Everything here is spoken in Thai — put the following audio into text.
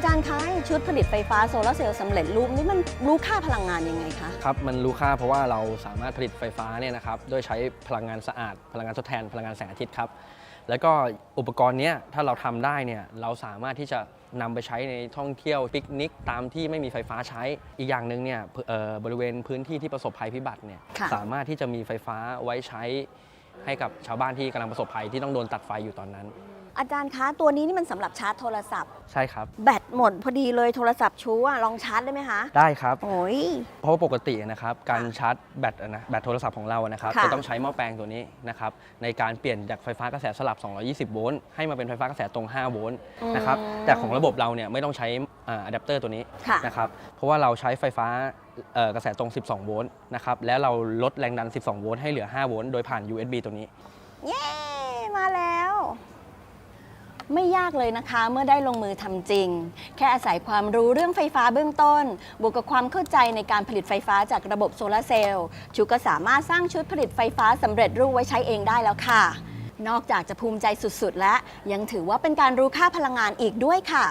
อาจารย์คะชุดผลิตไฟฟ้าโซลาร์เซลล์สำเร็จรูปนี่มันรู้ค่าพลังงานยังไงคะ ครับ มันรู้ค่าเพราะว่าเราสามารถผลิตไฟฟ้าเนี่ยนะครับโดยใช้พลังงานสะอาด พลังงานทดแทน พลังงานแสงอาทิตย์ครับ แล้วก็อุปกรณ์เนี้ยถ้าเราทำได้เนี่ยเราสามารถที่จะนำไปใช้ในท่องเที่ยวปิกนิก ตามที่ไม่มีไฟฟ้าใช้อีกอย่างหนึ่งเนี่ยเอ่อบริเวณพื้นที่ที่ประสบภัยพิบัติเนี่ยค่ะ สามารถที่จะมีไฟฟ้าไว้ใช้ให้กับชาวบ้านที่กำลังประสบภัยที่ต้องโดนตัดไฟอยู่ตอนนั้น อาจารย์คะตัวนี้นี่มันสำหรับชาร์จโทรศัพท์ ใช่ครับ แบตหมดพอดีเลยโทรศัพท์ชูอะลองชาร์จได้ไหมคะ ได้ครับ โอ้ย เพราะว่าปกตินะครับการชาร์จแบตอะนะแบตโทรศัพท์ของเราอะนะครับค่ะ จะต้องใช้หม้อแปลงตัวนี้นะครับในการเปลี่ยนจากไฟฟ้ากระแสสลับ 220 โวลต์ให้มาเป็นไฟฟ้ากระแสตรง 5 โวลต์นะครับแต่ของระบบเราเนี่ยไม่ต้องใช้อะแดปเตอร์ตัวนี้ค่ะ นะครับเพราะว่าเราใช้ไฟฟ้าเอ่อกระแสตรง 12 โวลต์นะครับแล้วเราลดแรงดัน 12 โวลต์ให้เหลือ 5 โวลต์โดยผ่าน USB ตัวนี้ เย้ มาแล้ว ไม่ยากเลยนะคะ เมื่อได้ลงมือทำจริง แค่อาศัยความรู้เรื่องไฟฟ้าเบื้องต้น บวกกับความเข้าใจในการผลิตไฟฟ้าจากระบบโซลาร์เซลล์ชูก็สามารถสร้างชุดผลิตไฟฟ้าสำเร็จรูปไว้ใช้เองได้แล้วค่ะ นอกจากจะภูมิใจสุดๆ แล้วยังถือว่าเป็นการรู้ค่าพลังงานอีกด้วยค่ะ